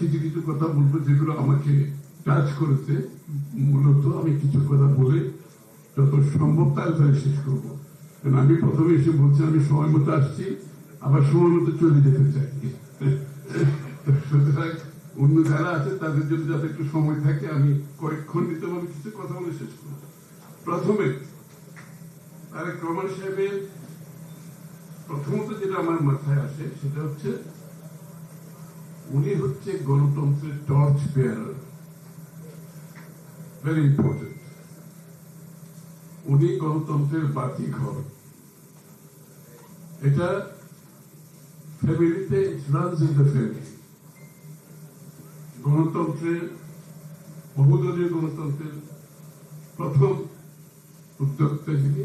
কিছু কিছু কথা বলব যেগুলো আমাকে টাচ করেছে। মূলত আমি কিছু কথা বলে যত সম্ভব তাড়াতাড়ি শেষ করব। কারণ আমি প্রথমে এসে বলছি, আমি সময় মতো আসছি, আবার সময় মতো চলে যেতে চাই। সুতরাং অন্য যারা আছে, তাদের জন্য যাতে একটু সময় থাকে, আমি কয়েক খণ্ডিত ভাবে কিছু কথা বলে শেষ করব। প্রথমে, তারেক রহমান সাহেবের প্রথমত যেটা আমার মাথায় আসে, সেটা হচ্ছে উনি হচ্ছে গণতন্ত্রের টর্চ বেয়ারার ভেরি ইম্পর্টেন্ট উনি গণতন্ত্রের বাতি ঘর এটা ফ্যামিলিতে রানস ইন দ্য ফ্যামিলি গণতন্ত্রের, বহুদলীয় গণতন্ত্রের প্রথম উদ্যোক্তা যিনি,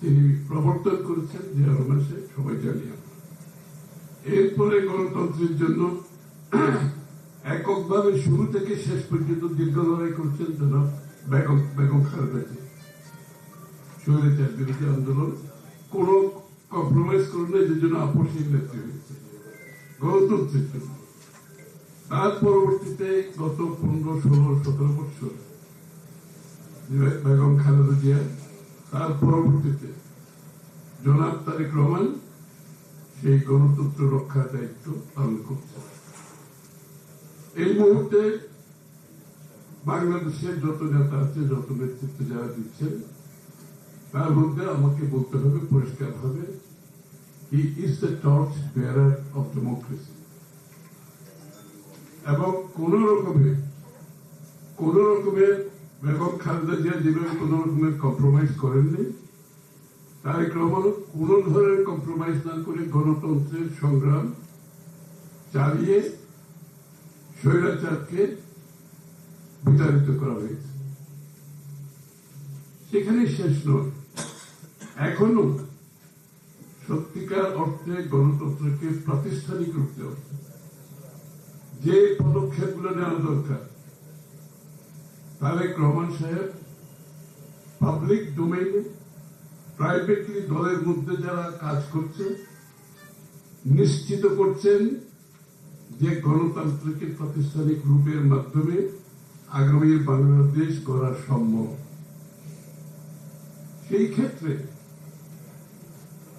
তিনি প্রবর্তন করেছেন যে রহমান সবাই জানি আমরা। এরপরে গণতন্ত্রের জন্য এককভাবে শুরু থেকে শেষ পর্যন্ত দীর্ঘ লড়াই করছেন জনাব বেগম বেগম খালেদা জিয়া। স্বৈরাচার বিরোধী আন্দোলন কোন কম্প্রোমাইজ করে নাই যে জন্য হয়েছে। গণতন্ত্রের জন্য। তার পরবর্তীতে গত পনেরো, ষোলো, সতেরো বছর বেগম খালেদা জিয়া, তার পরবর্তীতে জনাব তারেক রহমান সেই গণতন্ত্র রক্ষার দায়িত্ব পালন করছে এই মুহূর্তে বাংলাদেশের যত নেতা আছে, যত নেতৃত্ব যারা দিচ্ছেন, তার মধ্যে আমাকে বলতে হবে পরিষ্কার ভাবে he is the torch bearer of democracy এবং কোন রকমের কোন রকমের বেগম খালেদা জিয়া যেভাবে কোন রকমের কম্প্রোমাইজ করেননি তারেক রহমান কোন ধরনের কম্প্রোমাইজ না করে গণতন্ত্রের সংগ্রাম চালিয়ে স্বৈরাচারকে বিতাড়িত করা হয়েছে। সেখানে শেষ নয়। এখনও সত্যিকার অর্থে গণতন্ত্রকে প্রাতিষ্ঠানিক রূপ দেওয়া যে পদক্ষেপগুলো নেওয়া দরকার তারেক রহমান সাহেব পাবলিক ডোমেইনে প্রাইভেটলি দলের মধ্যে যারা কাজ করছে, নিশ্চিত করছেন যে গণতন্ত্রকে প্রাতিষ্ঠানিক রূপের মাধ্যমে আগামী বাংলাদেশ গড়া সম্ভব। সেই ক্ষেত্রে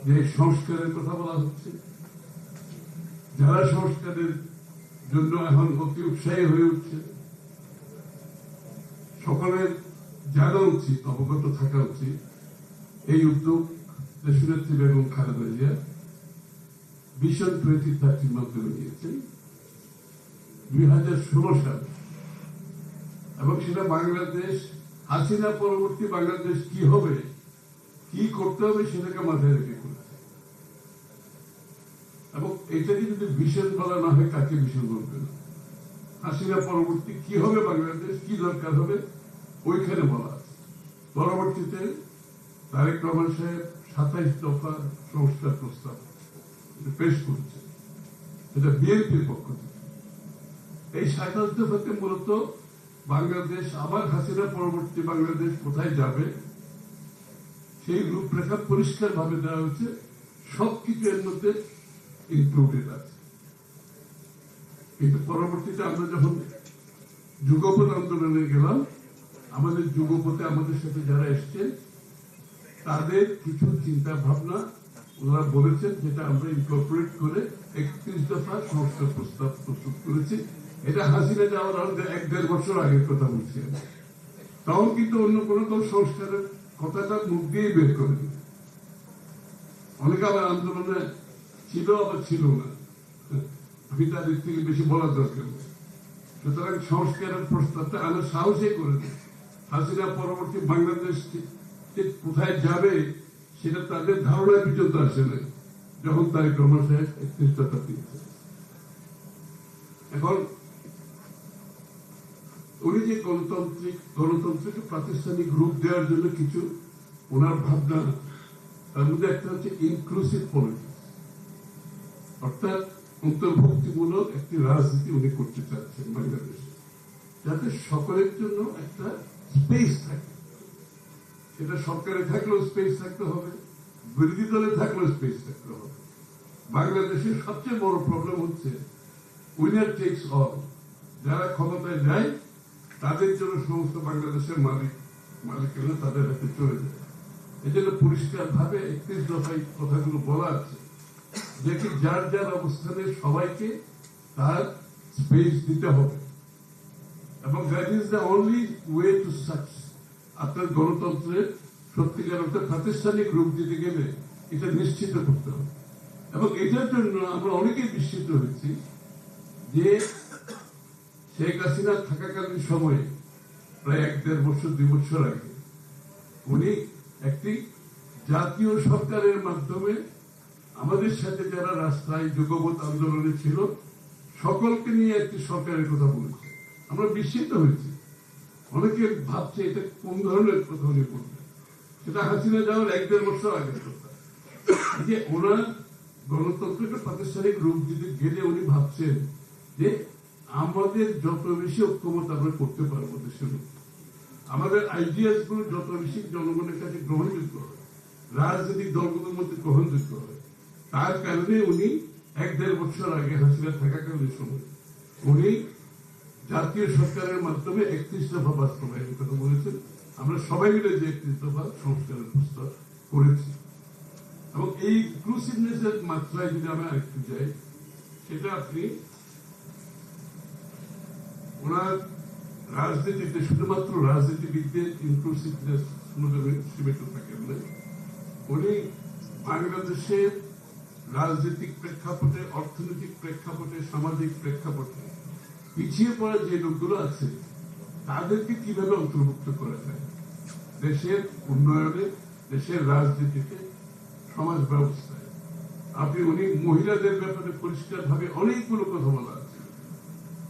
যে সংস্কারের কথা বলা হচ্ছে, যারা সংস্কারের জন্য এখন অতি উৎসাহী হয়ে উঠছে, সকলের জানা উচিত, অবগত থাকা উচিত এই উদ্যোগ দেশনেত্রী বেগম খালেদা জিয়া ভিশন টোয়েন্টি থার্টির মাধ্যমে নিয়েছেন দুই হাজার ষোলো সালে। এবং সেটা বাংলাদেশ, হাসিনা পরবর্তী বাংলাদেশ কি হবে, কি করতে হবে সেটাকে মাথায় রেখে করেছে। এবং এটাকে যদি ভিশন বলা না হয়, কাকে ভিশন বলবে না? হাসিনা পরবর্তী কি হবে বাংলাদেশ, কি দরকার হবে, ওইখানে বলা পরবর্তীতে তারেক রহমান সাহেব সাতাইশ দফা সংস্কার প্রস্তাব পেশ করছে। এটা বিএনপির পক্ষ থেকে। এই সাতাশ দফাতে মূলত বাংলাদেশ, আবার হাসিনা পরবর্তী বাংলাদেশ কোথায় যাবে, সেই রূপরেখা পরিষ্কার ভাবে দেওয়া হয়েছে। সবকিছু এর মধ্যে ইনক্লুডেড আছে। কিন্তু পরবর্তীতে আমরা যখন যুগপথ আন্দোলনে গেলাম, আমাদের যুগপথে আমাদের সাথে যারা এসছেন তাদের কিছু চিন্তা ভাবনা ওনারা বলেছেন যেটা আমরা ইনকর্পোরেট করে একত্রিশ দফা সংস্কার প্রস্তাব প্রস্তুত করেছি। এটা হাসিনা যাওয়ার আগে এক দেড় বছর আগের কথা বলছি তখন কিন্তু অন্য কোন দল সংস্কারের কথাটা মুখ দিয়েই বের করেনি অনেকে আবার আন্দোলনে ছিল আবার ছিল না। আমি তাদের থেকে বেশি বলার দরকার সুতরাং সংস্কারের প্রস্তাবটা আনার সাহসই করে দেয় হাসিনা পরবর্তী বাংলাদেশ ঠিক কোথায় যাবে সেটা তাদের ধারণা পর্যন্ত আসে না। যখন তারেক রহমান একত্রিশ দিয়েছে এখন উনি যে গণতান্ত্রিক গণতন্ত্রকে প্রাতিষ্ঠানিক রূপ দেওয়ার জন্য কিছু ওনার ভাবনা, তার মধ্যে একটা হচ্ছে ইনক্লুসিভ পলিটিক্স অর্থাৎ অন্তর্ভুক্তিমূলক একটি রাজনীতি উনি করতে চাচ্ছেন বাংলাদেশে। যাতে সকলের জন্য একটা স্পেস থাকে। সেটা সরকারে থাকলেও স্পেস থাকতে হবে, বিরোধী দলে থাকলেও স্পেস থাকতে হবে। বাংলাদেশের সবচেয়ে বড় প্রবলেম হচ্ছে উইনার টেক্স অল যারা ক্ষমতায় যায় তাদের জন্য সমস্ত বাংলাদেশের মালিক মালিকেরা তাদের হাতে চলে যায়। এই জন্য পরিষ্কার ভাবে একত্রিশ দফায় কথাগুলো বলা আছে যে যার যার অবস্থানে সবাইকে তার স্পেস দিতে হবে। এবং that is the only way to success আপনার গণতন্ত্রের সত্যিকার অর্থে প্রাতিষ্ঠানিক রূপ দিতে গেলে এটা নিশ্চিত করতে হবে। এবং এটার জন্য আমরা অনেকে বিস্মিত হয়েছি যে শেখ হাসিনা থাকাকালীন সময়ে, প্রায় এক দেড় বছর, দুই বছর আগে, উনি একটি জাতীয় সরকারের মাধ্যমে আমাদের সাথে যারা রাস্তায় যুগপথ আন্দোলনে ছিল, সকলকে নিয়ে একটি সরকারের কথা বলেছে। আমরা বিস্মিত হয়েছি। অনেকে ভাবছে এটা কোন ধরনের উনি বলবেন সেটা হাসিনা যাওয়ার এক দেড় বছর আগের যে ওনার গণতন্ত্রকে প্রাতিষ্ঠানিক রূপ দিতে গেলে উনি ভাবছেন যে আমাদের যত বেশি ঐক্যমত আমরা করতে পারব দেশের আমাদের আইডিয়াসগুলো যত বেশি জনগণের কাছে গ্রহণযোগ্য হয় রাজনৈতিক দলগুলোর মধ্যে গ্রহণযোগ্য হয় তার কারণে উনি এক দেড় বছর আগে হাসিনা থাকাকালীন সময় উনি জাতীয় সরকারের মাধ্যমে একত্রিশ দফা বাস্তবায়নের কথা বলেছেন আমরা সবাই মিলে যে একত্রিশ দফা সংস্কারের প্রস্তাব করেছি। এবং এই ইনক্লুসিভনেস এর মাত্রায় যদি আমরা একটু যাই, সেটা আপনি ওনার রাজনীতিতে শুধুমাত্র রাজনীতিবিদদের ইনক্লুসিভনেস সীমিত থাকেন না, উনি বাংলাদেশের রাজনৈতিক প্রেক্ষাপটে, অর্থনৈতিক প্রেক্ষাপটে, সামাজিক প্রেক্ষাপটে পিছিয়ে পড়া যে লোকগুলো আছে, তাদেরকে কীভাবে অন্তর্ভুক্ত করা যায়? দেশের উন্নয়নে, দেশের রাজনীতিতে সমাজ ব্যবস্থায়। আপনি উনি মহিলাদের ব্যাপারে পরিষ্কার ভাবে অনেকগুলো কথা বলা আছে।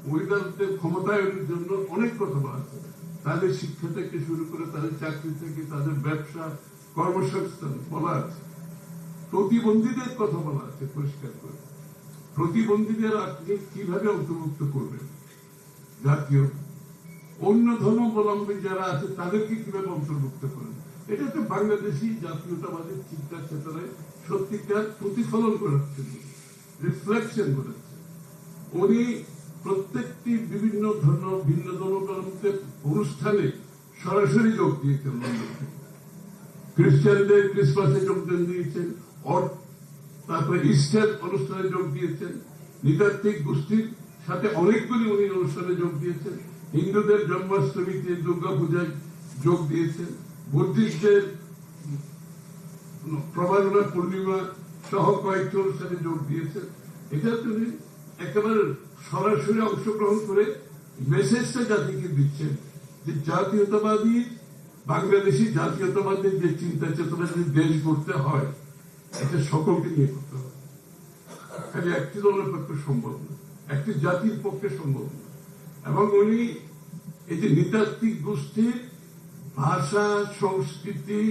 মহিলাদের ক্ষমতায়নের জন্য অনেক কথা বলা আছে। তাদের শিক্ষা থেকে শুরু করে তাদের চাকরি থেকে, তাদের ব্যবসা, কর্মসংস্থান বলা আছে। প্রতিবন্ধীদের কথা বলা আছে পরিষ্কার করে। প্রতিবন্ধীদের আপনি কীভাবে অন্তর্ভুক্ত করবেন? জাতীয় অন্য ধর্মাবলম্বী যারা আছে, তাদেরকে কীভাবে অন্তর্ভুক্ত করেন? এটা তো বাংলাদেশি জাতীয়তাবাদের চিন্তা চেতনায় সত্যিকার প্রতিফলন করাচ্ছে রিফ্লেকশন করাচ্ছে উনি প্রত্যেকটি বিভিন্ন ধর্ম, ভিন্ন ধর্মাবলম্বীদের অনুষ্ঠানে সরাসরি যোগ দিয়েছেন খ্রিস্টানদের ক্রিসমাসে যোগদান দিয়েছেন তারপরে ইস্টার অনুষ্ঠানে যোগ দিয়েছেন। নৃতাত্ত্বিক গোষ্ঠীর সাথে অনেকগুলি উনি অনুষ্ঠানে যোগ দিয়েছেন। হিন্দুদের জন্মাষ্টমীতে দুর্গা পূজায় যোগ দিয়েছেন। বুদ্ধিস্টদের প্রবাদনা পূর্ণিমা সহ কয়েকটি অনুষ্ঠানে যোগ দিয়েছেন। এটা তিনি একেবারে সরাসরি অংশগ্রহণ করে মেসেজটা জাতিকে দিচ্ছেন যে জাতীয়তাবাদী বাংলাদেশি জাতীয়তাবাদের যে চিন্তা চেতনা যে দেশ করতে হয়, এটা সকলকে নিয়ে করতে হবে। খালি একটি দলের পক্ষে সম্ভব না একটি জাতির পক্ষে সম্ভব। এবং উনি যে নৃতাত্ত্বিক গোষ্ঠীর ভাষা, সংস্কৃতি,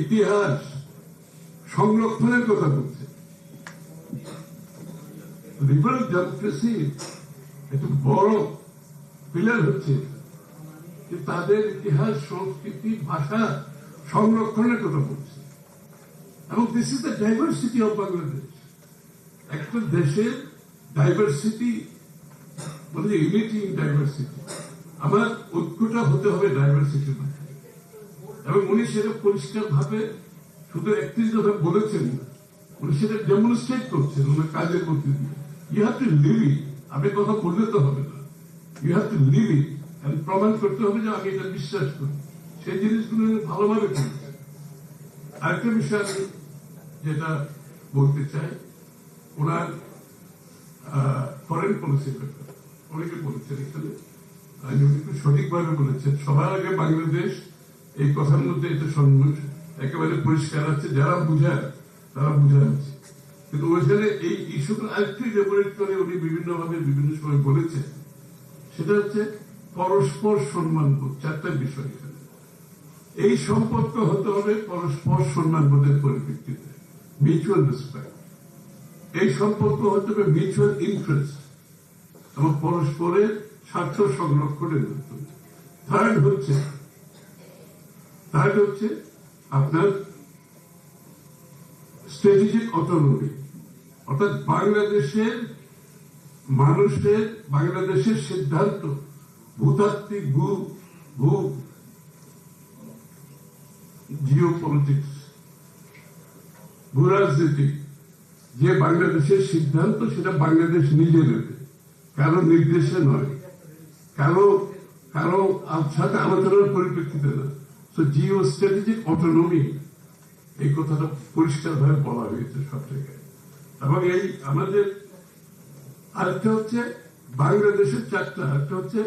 ইতিহাস সংরক্ষণের কথা বলছে। লিবারেল ডেমোক্রেসি একটু বড় পিলার হচ্ছে যে তাদের ইতিহাস, সংস্কৃতি, ভাষা সংরক্ষণের কথা বলছে। এবং this is the diversity of Bangladesh একটা দেশের ডাইভার্সিটি মানে ইউনিটি ইন ডাইভার্সিটি আমার ঐক্যটা হতে হবে ডাইভার্সিটির মধ্যে এবং উনি সেটা পরিষ্কার ভাবে শুধু একত্রিশ দফা বলেছেন উনি সেটা ডেমনস্ট্রেট করছেন ওনার কাজের মধ্যে দিয়ে। You have to live it আপনি কথা বললে তো হবে না। You have to live it প্রমাণ করতে হবে যে আমি এটা বিশ্বাস করি। সেই জিনিসগুলো ভালোভাবে করেছেন। আরেকটা বিষয় আমি যেটা বলতে চাই, ওনার পলিসির ব্যাপারে অনেকে বলেছেন এখানে। আমি খুব সঠিকভাবে বলেছেন। সবার আগে বাংলাদেশ এই কথার মধ্যে এটা সম্মুখ একেবারে পরিষ্কার আছে। যারা বুঝায়, তারা বুঝা আছে। কিন্তু ওইখানে এই ইস্যুটা আরেকটু ডেমোরেট করে উনি বিভিন্ন ভাবে বিভিন্ন সময় বলেছেন। সেটা হচ্ছে পরস্পর সম্মানবোধ চারটা বিষয় এখানে। এই সম্পর্ক হতে হবে পরস্পর সম্মানবোধের পরিপ্রেক্ষিতে। মিউচুয়াল রেসপেক্ট এই সম্পর্ক হতে হবে মিউচুয়াল ইন্টারেস্ট এবং পরস্পরের স্বার্থ সংরক্ষণের মাধ্যমে থার্ড হচ্ছে থার্ড হচ্ছে আপনার স্ট্র্যাটেজিক অটোনমি অর্থাৎ বাংলাদেশের মানুষের, বাংলাদেশের সিদ্ধান্ত, ভূতাত্ত্বিক ভূ ভূ জিও পলিটিক্স ভূরাজনীতি যে বাংলাদেশের সিদ্ধান্ত সেটা বাংলাদেশ নিজে নেবে। কারও নির্দেশে নয়। কারও কারও সাথে আলোচনার পরিপ্রেক্ষিতে না তো জিও স্ট্র্যাটেজিক অটোনমি এই কথাটা পরিষ্কারভাবে বলা হয়েছে সব জায়গায়। এবং এই আমাদের আরেকটা হচ্ছে বাংলাদেশের চারটা একটা হচ্ছে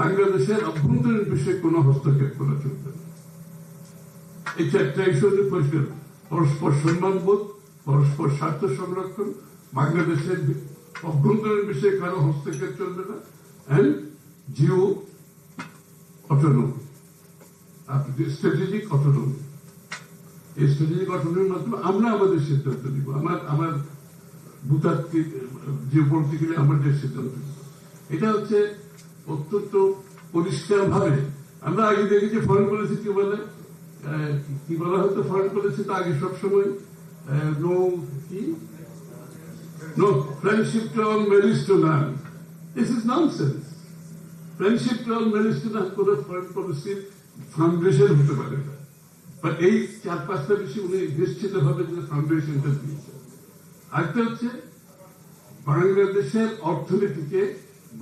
বাংলাদেশের অভ্যন্তরীণ বিষয়ে কোনো হস্তক্ষেপ করা চলবে না। এই চারটা ইস্যু পরিষ্কার। পরস্পর সম্মানবোধ, পরস্পর স্বার্থ সংরক্ষণ, বাংলাদেশের অভ্যন্তরীণ বিষয়ে কারও হস্তক্ষেপ চলবে না। And geo autonomy strategic autonomy এই স্ট্র্যাটেজিক অটোনমির মাধ্যমে আমরা আমাদের সিদ্ধান্ত নিব। আমার আমার ভূতাত্ত্বিক যে সিদ্ধান্ত নিব। এটা হচ্ছে অত্যন্ত পরিষ্কার ভাবে আমরা আগে দেখেছি ফরেন পলিসি কি বলে? কি বলা হতো? ফরেন পলিসি তো আগে সবসময় নো কি? No friendship to all malice to none this is nonsense friendship to all malice to none কোনো ফরেন পলিসির ফাউন্ডেশন হতে পারে। না বাট এই চার পাঁচটা বিষয় উনি নিশ্চিত ভাবে যে ফাউন্ডেশনটা দিয়েছেন। আরেকটা হচ্ছে, বাংলাদেশের অর্থনীতিকে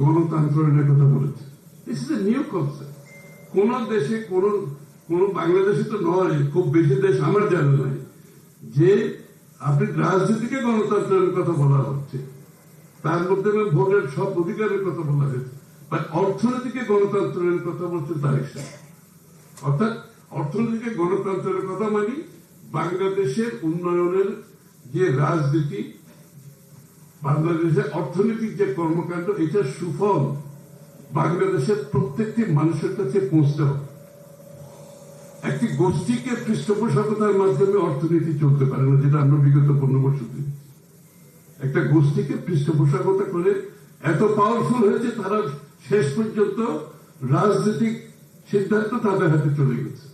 গণতন্ত্রের কথা বলেছে। This is a new concept কোন দেশে, কোন কোন বাংলাদেশে তো নয়, খুব বেশি দেশ আমার জানা নাই। যে আপনি রাজনীতিকে গণতন্ত্রের কথা বলা হচ্ছে। তার মধ্যে ভোটের সব অধিকারের কথা বলা হয়েছে। বাট অর্থনীতিকে গণতন্ত্রের কথা বলছে তার অর্থাৎ অর্থনীতিকে গণতন্ত্রের কথা মানি, বাংলাদেশের উন্নয়নের যে রাজনীতি, বাংলাদেশের অর্থনৈতিক যে কর্মকাণ্ড, এটার সুফল বাংলাদেশের প্রত্যেকটি মানুষের কাছে পৌঁছতে হবে। একটি গোষ্ঠীকে পৃষ্ঠপোষকতার মাধ্যমে অর্থনীতি চলতে পারে না, যেটা আমরা বিগত পনেরো বছর একটা গোষ্ঠীকে পৃষ্ঠপোষকতা করে এত পাওয়ারফুল হয়েছে, তারা শেষ পর্যন্ত রাজনৈতিক সিদ্ধান্ত তাদের হাতে চলে গেছে।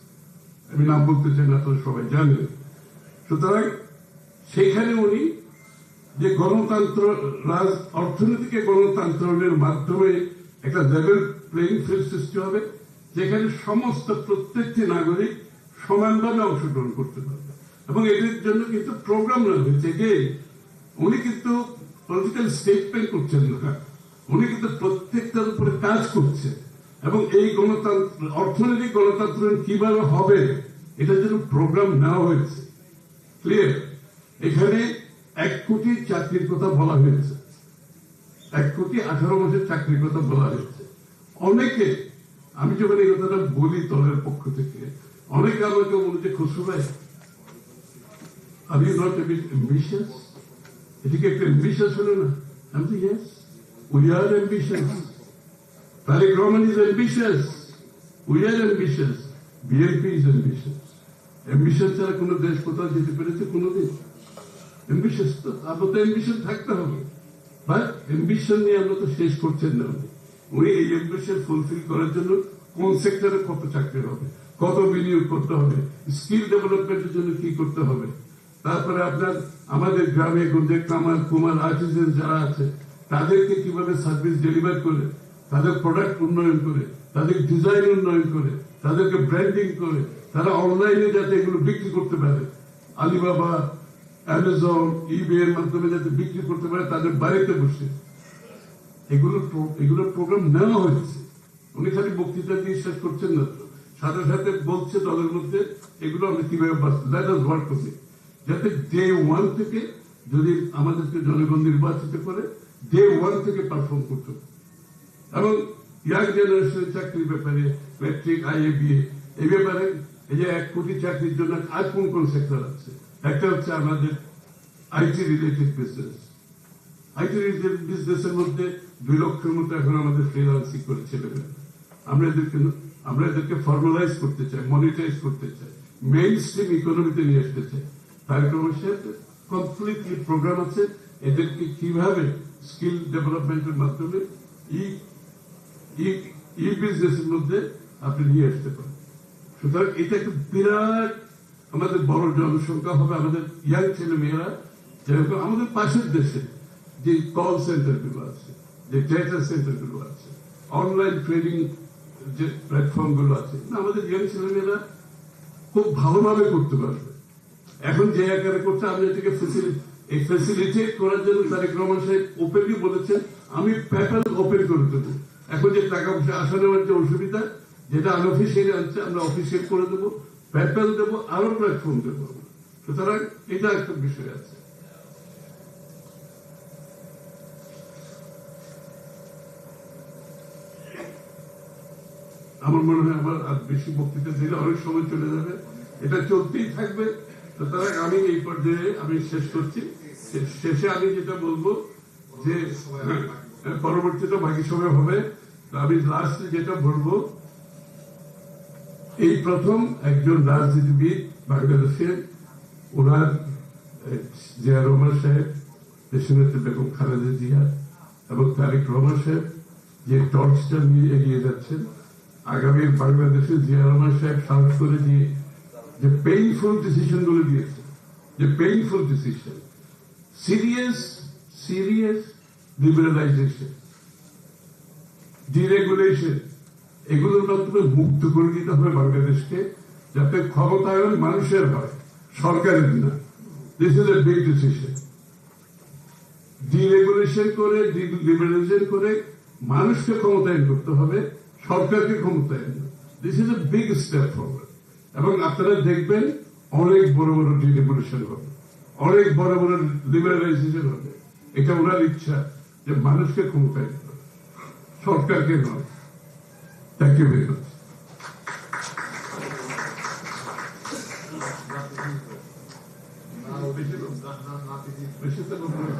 আমি নাম বলতে চাই না তো সবাই জানে। সুতরাং সেখানে উনি যে গণতন্ত্র, রাজ, অর্থনীতিকে গণতন্ত্রের মাধ্যমে একটা লেভেল প্লেইং ফিল্ড সৃষ্টি হবে যেখানে সমস্ত প্রত্যেকটি নাগরিক সমানভাবে অংশগ্রহণ করতে পারবে। এবং এটির জন্য কিন্তু প্রোগ্রাম নেওয়া হয়েছে যে উনি কিন্তু পলিটিক্যাল স্টেটমেন্ট করছেন না উনি কিন্তু প্রত্যেকটার উপরে কাজ করছে এবং এই গণতন্ত্র, অর্থনৈতিক গণতন্ত্র কীভাবে হবে, এটার জন্য প্রোগ্রাম নেওয়া হয়েছে। ক্লিয়ার এখানে এক কোটি চাকরির কথা বলা হয়েছে। এক কোটি আঠারো মাসের চাকরির কথা বলা হয়েছে। অনেকে আমি যখন এই কথাটা বলি দলের পক্ষ থেকে, অনেকে আমাকে বলেছে খসরু ভাই আমি নট এম্বিশিয়াস এটিকে একটা না? আমি তো yes we are Rahman is ambitious we are ambitious BNP is ambition ছাড়া কোনো দেশ কোথাও যেতে পেরেছে কোনোদিন। এম্বিশন তো আপনার তো এম্বিশন থাকতে হবে। বাট এম্বিশন নিয়ে আমরা তো শেষ করছেন না। উনি এই এম্বিশন ফুলফিল করার জন্য কোন সেক্টরে কত চাকরি হবে, কত বিনিয়োগ করতে হবে স্কিল ডেভেলপমেন্টের জন্য কি করতে হবে। তারপরে আপনার আমাদের গ্রামে গঞ্জে কামার কুমার আর্টিজেন যারা আছে, তাদেরকে কীভাবে সার্ভিস ডেলিভার করে, তাদের প্রোডাক্ট উন্নয়ন করে, তাদের ডিজাইন উন্নয়ন করে, তাদেরকে ব্র্যান্ডিং করে, তারা অনলাইনে যাতে এগুলো বিক্রি করতে পারে। আলিবাবা অ্যামাজন ইবে এর মাধ্যমে যাতে বিক্রি করতে পারে, তাদের বাড়িতে বসে। এগুলো এগুলো প্রোগ্রাম নেওয়া হয়েছে। উনি খালি বক্তৃতা দিয়ে শেষ করছেন না তো। সাথে সাথে বলছে দলের মধ্যে, এগুলো আমরা কীভাবে ইজ ওয়ার্ক করছি যাতে ডে ওয়ান থেকে যদি আমাদেরকে জনগণ নির্বাচিত করে ডে ওয়ান থেকে পারফর্ম করতে এবং ইয়াং জেনারেশনের চাকরির ব্যাপারে ম্যাট্রিক আইএ বিএ এই ব্যাপারে এই যে এক কোটি চাকরির জন্য আর কোন কোন সেক্টর আছে? একটা হচ্ছে আমাদের IT related business IT related বিজনেসের মধ্যে দুই লক্ষের মতো এখন আমাদের ফ্রিলান্সিং করে ছেলেমেয়েরা আমরা এদেরকে আমরা এদেরকে ফর্মালাইজ করতে চাই মনিটাইজ করতে চাই মেইন স্ট্রিম ইকোনমিতে নিয়ে আসতে চাই। কার্যক্রমের কমপ্লিটলি প্রোগ্রাম আছে। এদেরকে কীভাবে স্কিল ডেভেলপমেন্টের মাধ্যমে ই বিজনেসের মধ্যে আপনি নিয়ে আসতে পারেন। সুতরাং এটা একটা বিরাট আমাদের বড় জনসংখ্যা হবে আমাদের ইয়াং ছেলে মেয়েরা যেরকম আমাদের পাশের দেশে যে কল সেন্টারগুলো আছে যে ডেটা সেন্টারগুলো আছে অনলাইন ট্রেডিং যে প্ল্যাটফর্মগুলো আছে আমাদের ইয়াং ছেলেমেয়েরা খুব ভালোভাবে করতে পারবে। এখন যে আকারে করছে, আমি এটাকে এই ফেসিলিটেট করার জন্য তারেক রহমান সাহেব ওপেনলি বলেছেন, আমি প্যাপাল ওপেন করে দেবো। এখন যে টাকা পয়সা আসা নেওয়ার যে অসুবিধা, যেটা আনঅফিসিয়ালি আনছে, আমরা অফিসিয়াল করে দেবো প্যাপাল দেবো আরও প্ল্যাটফর্ম দেবো সুতরাং এটা একটা বিষয় আছে। আমার মনে হয় আমার আর বেশি বক্তৃতা দিলে অনেক সময় চলে যাবে। এটা চলতেই থাকবে। আমি এই পর্যায়ে আমি শেষ করছি। শেষে আমি যেটা বলব যে পরবর্তীতে বাকি সময় হবে। আমি লাস্টে যেটা বলব, এই প্রথম একজন রাজনীতিবিদ, বাংলাদেশের ওনার জিয়া রহমান সাহেব, দেশনেত্রী বেগম খালেদা জিয়া এবং তারেক রহমান সাহেব যে টর্চটা নিয়ে এগিয়ে যাচ্ছেন। আগামী বাংলাদেশে জিয়া রহমান সাহেব সাহস করে দিয়ে যে পেইনফুল ডিসিশনগুলো দিয়েছে, যে painful decision serious serious liberalisation deregulation এগুলোর মাধ্যমে মুক্ত করে দিতে হবে বাংলাদেশকে যাতে ক্ষমতায়ন মানুষের হয়, সরকারের না। This is a big decision deregulation করে লিবারালাইজেশন করে মানুষকে ক্ষমতায়ন করতে হবে। সরকারকে ক্ষমতায়ন this is a big step forward এবং আপনারা দেখবেন অনেক বড় বড় ডিরেগুলেশন হবে অনেক বড় বড় লিবারালাইজেশন হবে এটা ওনার ইচ্ছা যে মানুষকে ক্ষমতায়ন করা সরকারকে নয়। থ্যাংক ইউ ভেরি মাচ বেশি তো বলব না।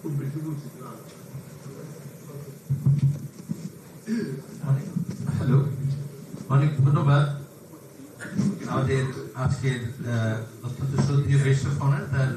খুব বেশি বলছি না। অনেক হ্যালো অনেক ধন্যবাদ আমাদের আজকের অত্যন্ত শ্রদ্ধীয় বেস্ট অনার তার